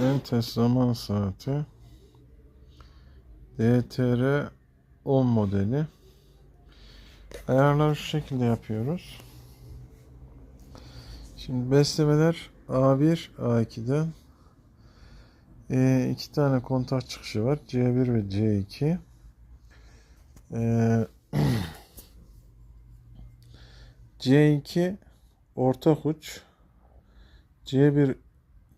Entes zaman saati. DTR 10 modeli. Ayarları şu şekilde yapıyoruz. Şimdi beslemeler A1 A2'den e, iki tane kontak çıkışı var. C1 ve C2 e, C2 ortak uç. C1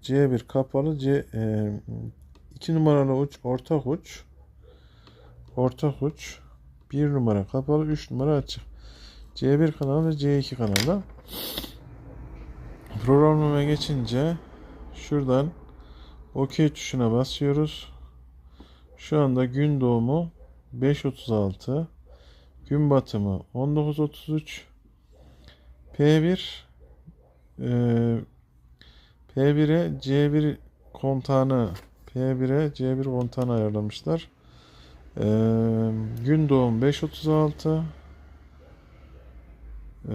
C1 kapalı C e, 2 numaralı uç ortak uç. Ortak uç 1 numara kapalı 3 numara açık. C1 kanalı ve C2 kanalı programlamaya geçince şuradan OK tuşuna basıyoruz. Şu anda gün doğumu 5.36 gün batımı 19.33 P1 e, P1'e C1 kontağını P1'e C1 kontağını ayarlamışlar. Ee, gün doğum 5.36 ee,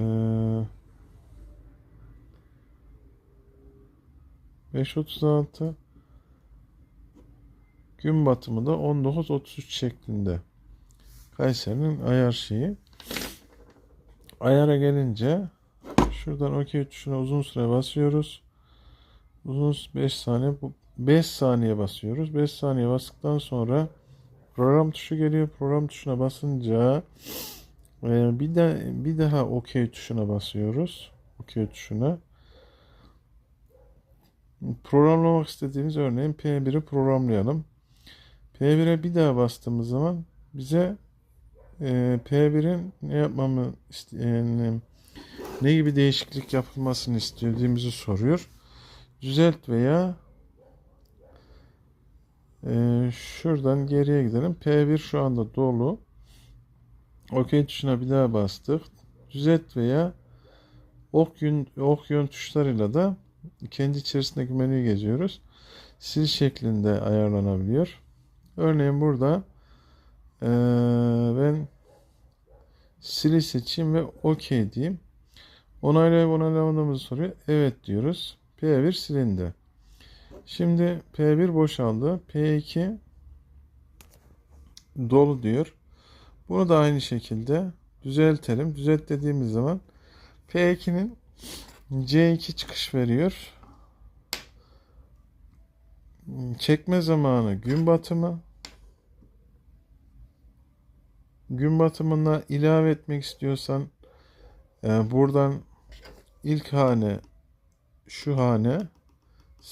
5.36 gün batımı da 19.33 şeklinde. Kayseri'nin ayar şeyi. Ayara gelince şuradan OK tuşuna uzun süre basıyoruz. Uzun 5 saniye 5 saniye basıyoruz. 5 saniye bastıktan sonra program tuşu geliyor. Program tuşuna basınca e, bir de bir daha OK tuşuna basıyoruz. OK tuşuna. Programlamak istediğimiz örneğin P1'i programlayalım. P1'e bir daha bastığımız zaman bize e, P1'in ne yapmamı iste- ne gibi değişiklik yapılmasını istediğimizi soruyor düzelt veya e, şuradan geriye gidelim. P1 şu anda dolu. OK tuşuna bir daha bastık. Düzelt veya ok yön, ok yön tuşlarıyla da kendi içerisindeki menüyü geziyoruz. Sil şeklinde ayarlanabiliyor. Örneğin burada e, ben sili seçeyim ve OK diyeyim. Onaylayıp onaylamadığımızı soruyor. Evet diyoruz. P1 silindi. Şimdi P1 boşaldı. P2 dolu diyor. Bunu da aynı şekilde düzeltelim. Düzelt dediğimiz zaman P2'nin C2 çıkış veriyor. Çekme zamanı gün batımı. Gün batımına ilave etmek istiyorsan e, buradan ilk hane şu hane